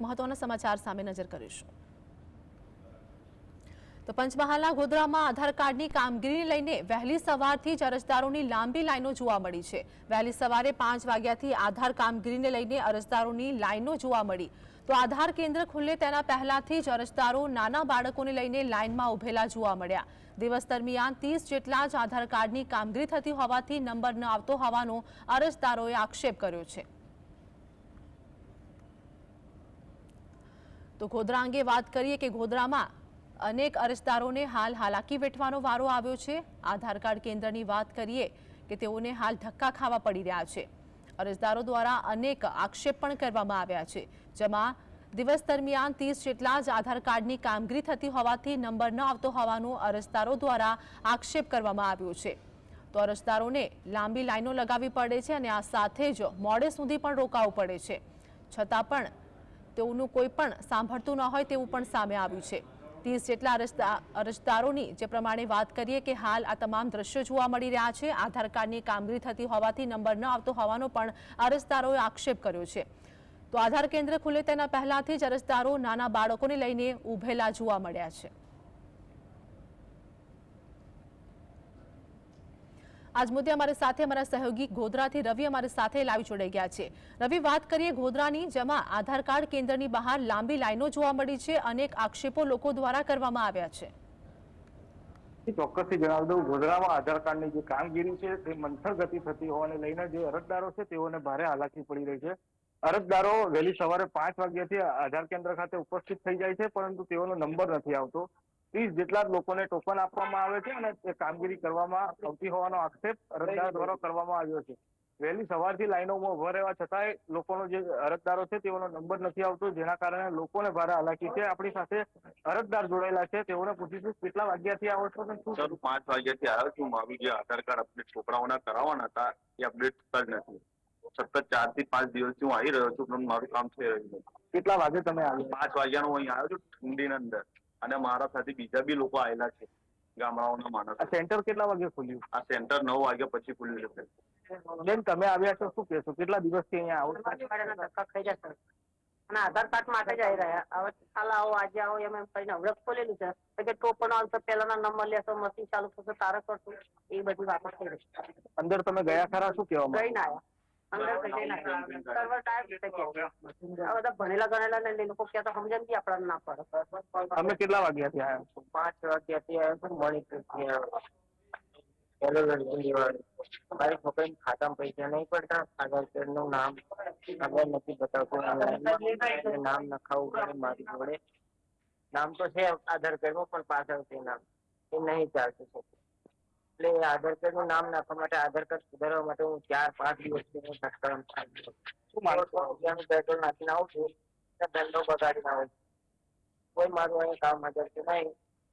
મહત્વના સમાચાર સામે નજર કરીશું. તો પંચમહાલના ગોધરામાં આધાર કાર્ડની કામગીરીને લઈને વહેલી સવારથી જ અરજદારોની લાંબી લાઈનો જોવા મળી છે. વહેલી સવારે પાંચ વાગ્યાથી આધાર કામગીરીને લઈને અરજદારોની લાઈનો જોવા મળી. તો આધાર કેન્દ્ર ખુલ્લે તેના પહેલાથી જ અરજદારો નાના બાળકોને લઈને લાઈનમાં ઉભેલા જોવા મળ્યા. દિવસ દરમિયાન ત્રીસ જેટલા જ આધાર કાર્ડની કામગીરી થતી હોવાથી નંબર ન આવતો હોવાનો અરજદારોએ આક્ષેપ કર્યો છે. તો ગોધરા અંગે વાત કરીએ કે ગોધરામાં અનેક અરજદારોને હાલ હાલાકી વેઠવાનો વારો આવ્યો છે. આધાર કાર્ડ કેન્દ્રની વાત કરીએ કે તેઓને હાલ ધક્કા ખાવા પડી રહ્યા છે. અરજદારો દ્વારા અનેક આક્ષેપ પણ કરવામાં આવ્યા છે. જેમાં દિવસ દરમિયાન ત્રીસ જેટલા જ આધાર કાર્ડની કામગીરી થતી હોવાથી નંબર ન આવતો હોવાનો અરજદારો દ્વારા આક્ષેપ કરવામાં આવ્યો છે. તો અરજદારોને લાંબી લાઈનો લગાવવી પડે છે અને આ સાથે જ મોડે સુધી પણ રોકાવું પડે છે. છતાં પણ તેઓનું કોઈ પણ સાંભળતું ન હોય તેવું પણ સામે આવ્યું છે. ત્રીસ જેટલા અરજદા- અરજદારોની જે પ્રમાણે વાત કરીએ કે હાલ આ તમામ દ્રશ્યો જોવા મળી રહ્યા છે, આધાર કાર્ડની કામગીરી થતી હોવાથી નંબર ન આવતો હોવાનો પણ અરજદારોએ આક્ષેપ કર્યો છે. તો આધાર કેન્દ્ર ખુલે તેના પહેલાથી જ અરજદારો નાના બાળકોને લઈને ઉભેલા જોવા મળ્યા છે. આજ મુદ્દે અમારી સાથે અમારા સહયોગી ગોધરાથી રવિ અમારી સાથે લાઈવ જોડાઈ ગયા છે. રવિ, વાત કરીએ ગોધરાની, જેમાં આધાર કાર્ડ કેન્દ્રની બહાર લાંબી લાઈનો જોવા મળી છે અનેક આક્ષેપો લોકો દ્વારા કરવામાં આવ્યા છે. ચોક્કસથી જણાવી દઉં. ગોધરામાં આધાર કાર્ડની જે કામગીરી છે, તે મંથર ગતિ થતી હોવાને લઈને જે અરજદારો છે, તેઓને ભારે હાલાકી પડી રહી છે. અરજદારો વહેલી સવારે પાંચ વાગ્યાથી આધાર કેન્દ્ર ખાતે ઉપસ્થિત થઈ જાય છે, પરંતુ તેઓનો નંબર નથી આવતો. ત્રીસ જેટલા લોકોને ટોકન આપવામાં આવે છે અને તે કામગીરી કરવામાં આવતી હોવાનો આક્ષેપ અરજદાર દ્વારા કરવામાં આવ્યો છે. વહેલી સવારથી લાઈનોમાં ઊભા રહેવા છતાંય લોકોનો જે અરજદારો છે તેઓનો નંબર નથી આવતો જેના કારણે લોકોને ભારે હાલાકી છે. આપણી સાથે અરજદાર જોડાયેલા છે. તેઓને પૂછીશું કેટલા વાગ્યાથી આવો છો શું સર પાંચ વાગ્યાથી આવ્યો છું. મારું જે આધાર કાર્ડ અપડેટ છોકરાઓના કરાવવાના હતા એ અપડેટ થતા જ નથી સતત ચારથી પાંચ દિવસથી હું આવી રહ્યો છું પણ મારું કામ થઈ રહ્યું નથી કેટલા વાગે તમે આવ્યો? પાંચ વાગ્યાનો હું અહીં આવ્યો છું ઠંડીના અંદર. અને મારા સાથે બીજા બી લોકો આવેલા છે ગામડાઓના આ સેન્ટર કેટલા વાગે ખુલ્યું? આ સેન્ટર નવ વાગ્યા પછી ખુલ્યું છે બેન તમે આવ્યા છો શું કહેશો? કેટલા દિવસથી અહીંયા આવો ધક્કા ખાઈ જશે અને આધાર કાર્ડ માટે જ આવી રહ્યા. હવે કાલ આવો આજે આવો એમ એમ કરીને અવરત ખોલેલું છે. તો કે ટોપન આવશે પહેલાના નંબર લેશો મશીન ચાલુ થશે તારે કરશું. એ બધી વાતો થઈ રહી અંદર તમે ગયા ખરા શું કહેવા માંગો? ગઈ ના આવ્યા. અંદર કઈ ના સર્વર ટાઈપ રીતે કે આ બધા ભણેલા ગણેલા ને એ લોકો કહેતા સમજણ બી આપણને ના પડે તમે કેટલા વાગ્યાથી આવ્યા છો પાંચ વાગ્યાથી આવ્યો છું મણિપુરથી હેલો મારી છોકરી ખાતામાં પૈસા નહીં પડતા આધાર કાર્ડનું નામ આગળ નથી બતાવતું online. નામ નખાવું પડે મારી જોડે નામ તો છે આધાર કાર્ડમાં પણ પાછળથી નામ એ નહીં ચાલતું છે એટલે આધાર કાર્ડનું નામ નાખવા માટે આધાર કાર્ડ સુધારવા માટે હું ચાર પાંચ દિવસથી હું તત્કાળ શું મારો છો? રૂપિયાનું પેટ્રોલ નાખીને આવું છું અને ધંધો બગાડીને આવું કોઈ મારું અહીંયા કામ હાજર છે નહીં.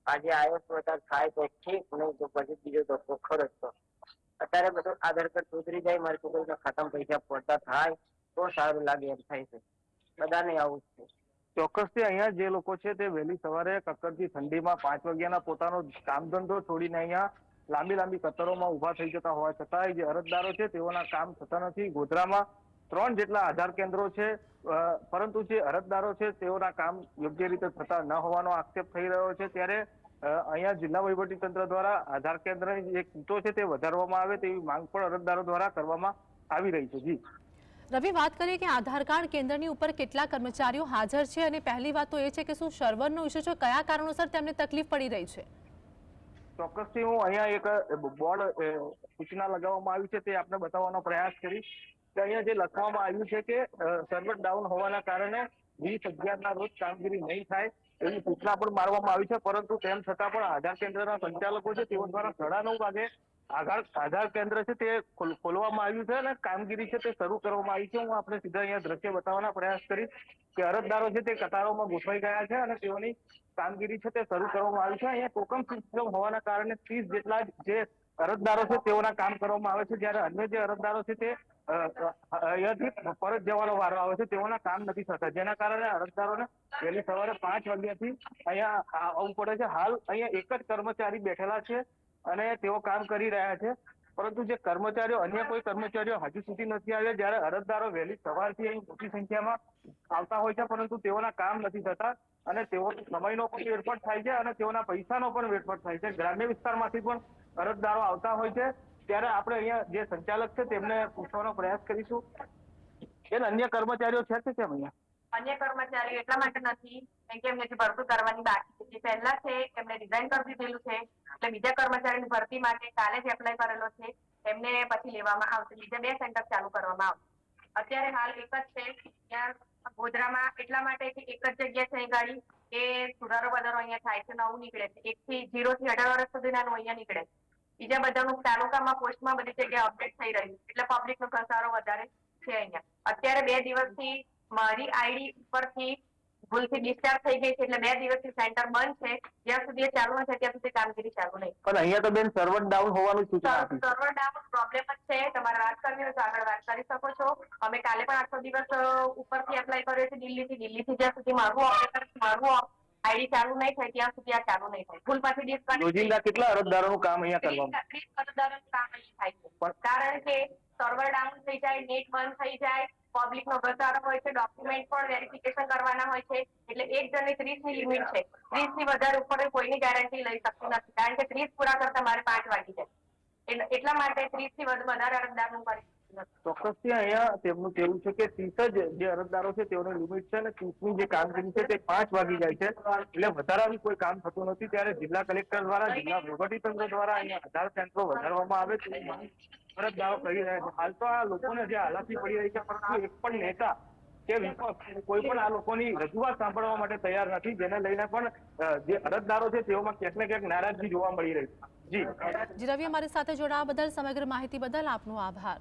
આજે આવ્યો છું અત્યારે થાય તો ઠીક નહીં તો પછી બીજો ધક્કો ખરો તો. અત્યારે બધું આધાર કાર્ડ સુધરી જાય મારી છોકરીના ખાતામાં પૈસા પડતા થાય તો સારું લાગે એમ થાય છે. બધાને આવું છે. ચોક્કસથી અહીંયા જે લોકો છે તે વહેલી સવારે કક્કરથી ઠંડીમાં પાંચ વાગ્યાના પોતાનો કામ ધંધો છોડીને અહીંયા લાંબી લાંબી કતરોમાં ઊભા થઈ જતા હોવા છતાંય જે અરજદારો છે, તેઓના કામ થતા નથી. ગોધરામાં ત્રણ જેટલા આધાર કેન્દ્રો છે પરંતુ જે અરજદારો છે, તેઓના કામ યોગ્ય રીતે થતા ન હોવાનો આક્ષેપ થઈ રહ્યો છે. ત્યારે અહીંયા જિલ્લા વહીવટી તંત્ર દ્વારા આધાર કેન્દ્રની જે કીટો છે, તે વધારવામાં આવે તેવી માંગ પણ અરજદારો દ્વારા કરવામાં આવી રહી છે. જી. રવિ, વાત કરીએ કે આધાર કાર્ડ કેન્દ્રની ઉપર કેટલા કર્મચારીઓ હાજર છે? અને પહેલી વાત તો એ છે કે શું સર્વરનો ઇસ્યુ છે? કયા કારણોસર તેમને તકલીફ પડી રહી છે? ચોક્કસથી હું અહીંયા એક બોર્ડ સૂચના લગાવવામાં આવી છે તે આપને બતાવવાનો પ્રયાસ કરીશ. કે અહીંયા જે લખવામાં આવ્યું છે કે સર્વર ડાઉન હોવાના કારણે વીસ અગિયારના રોજ કામગીરી નહીં થાય એવી સૂચના પણ મારવામાં આવી છે, પરંતુ તેમ છતાં પણ આધાર કેન્દ્રના સંચાલકો છે તેઓ દ્વારા સાડા નવ વાગે આધાર આધાર કેન્દ્ર છે તે ખોલવામાં આવ્યું છે અને કામગીરી છે તે શરૂ કરવામાં આવી છે. હું આપણે સીધા અહીંયા દ્રશ્ય બતાવવાના પ્રયાસ કરીશ કે અરજદારો છે તે કતારોમાં ગોઠવાઈ ગયા છે અને તેઓની કામગીરી છે તે શરૂ કરવામાં આવી છે. અહીંયા ટોકન સિસ્ટમ હોવાના કારણે ત્રીસ જેટલા જે અરજદારો છે તેઓના કામ કરવામાં આવે છે. જ્યારે અન્ય જે અરજદારો છે તે અહીંયાથી પરત જવાનો વારો આવે છે. તેઓના કામ નથી થતા. જેના કારણે અરજદારોને વહેલી સવારે પાંચ વાગ્યાથી અહીંયા આવવું પડે છે. હાલ અહીંયા એક જ કર્મચારી બેઠેલા છે. અને તેઓ કામ કરી રહ્યા છે. પરંતુ જે કર્મચારીઓ, અન્ય કોઈ કર્મચારીઓ હજુ સુધી નથી આવ્યા, જ્યારે અરજદારો વહેલી સવારથી અહીં મોટી સંખ્યામાં આવતા હોય છે, પરંતુ તેઓના કામ નથી થતા અને તેઓ સમયનો પણ વેડફટ થાય છે અને તેઓના પૈસાનો પણ વેડફટ થાય છે. ગ્રામ્ય વિસ્તારમાંથી પણ અરજદારો આવતા હોય છે. ત્યારે આપણે અહીંયા જે સંચાલક છે, તેમને પૂછવાનો પ્રયાસ કરીશું. બેન, અન્ય કર્મચારીઓ છે કે કેમ અહીંયા? અન્ય કર્મચારીઓ એટલા માટે નથી, કેમ કે એમને જે ભરતું કરવાની બાકી છે. જે પહેલા છે, એમને રિઝાઇન કરી દીધેલું છે. એટલે બીજા કર્મચારીની ભરતી માટે કાલે જ એપ્લાય કરેલો છે. એમને પછી લેવામાં આવશે. બીજા બે સેન્ટર ચાલુ કરવામાં આવશે. અત્યારે હાલ એક જ છે. ત્યાં ગોધરામાં એટલા માટે કે એક જ જગ્યા છે ગાડી એ સુધારો વધારો અહીંયા થાય છે, નવું નીકળે છે. એક થી ઝીરો થી અઢાર વર્ષ સુધીનાનું અહીંયા નીકળે છે. બીજા બધાનું તાલુકામાં પોસ્ટમાં બધી જગ્યાએ અપડેટ થઈ રહ્યું એટલે પબ્લિકનો ઘસારો વધારે છે અહીંયા. અત્યારે બે દિવસથી મારી આઈડી ઉપરથી ભૂલથી ડિસ્ચાર્જ થઈ ગઈ છે એટલે બે દિવસથી સેન્ટર બંધ છે. જ્યાં સુધી એ ચાલુ નથી ત્યાં સુધી કામગીરી ચાલુ નહીં પણ અહીંયા તો બેન સર્વર ડાઉન હોવાનું સૂચના આપી સર્વર ડાઉન પ્રોબ્લેમ જ છે. તમારે વાત કરવી હોય તો આગળ વાત કરી શકો છો. અમે કાલે પણ આખો દિવસ ઉપરથી એપ્લાય કર્યો છે દિલ્હીથી. દિલ્હીથી જ્યાં સુધી મારું ઓપરેટર મારું આઈડી ચાલુ નહીં થાય ત્યાં સુધી આ ચાલુ નહીં થાય. ભૂલમાંથી ડિસ્કનેક્ટ રોજિંદા કેટલા અરજદારોનું કામ અહીંયા કરવામાં ત્રીસ મતદારોનું કામ અહીં થાય છે. કારણ કે સર્વર ડાઉન થઈ જાય નેટ બંધ થઈ જાય પબ્લિક નો ઘસારો હોય છે ડોક્યુમેન્ટ પણ વેરિફિકેશન કરવાના હોય છે, એટલે એક જણની ત્રીસની લિમિટ છે ત્રીસથી વધારે ઉપર કોઈની ગેરંટી લઈ શકતું નથી કારણ કે ત્રીસ પૂરા કરતા મારે પાંચ વાગી જાય એટલા માટે ત્રીસથી વધ- વધારે અરજદારનું નથી. ચોક્કસથી અહીંયા તેમનું કહેવું છે કે ત્રીસ જ જે અરજદારો છે તેઓની લિમિટ છે અને ત્રીસની જે કામગીરી છે તે પાંચ વાગી જાય છે. એટલે વધારાનું કોઈ કામ થતું નથી. ત્યારે જિલ્લા કલેક્ટર દ્વારા, જિલ્લા વહીવટીતંત્ર દ્વારા અહીંયા આધાર સેન્ટરો વધારવામાં આવે છે. અરજદારો કરી રહ્યા છે. હાલ તો આ લોકોને જે હાલાકી પડી રહી છે, પરંતુ એક પણ નેતા કે વિપક્ષ કોઈ પણ આ લોકોની રજૂઆત સાંભળવા માટે તૈયાર નથી, જેને લઈને પણ જે અરજદારો છે તેઓમાં ક્યાંક ને ક્યાંક નારાજગી જોવા મળી રહી છે. જી. જી, રવિ અમારી સાથે જોડાવા બદલ સમગ્ર માહિતી બદલ આપનો આભાર.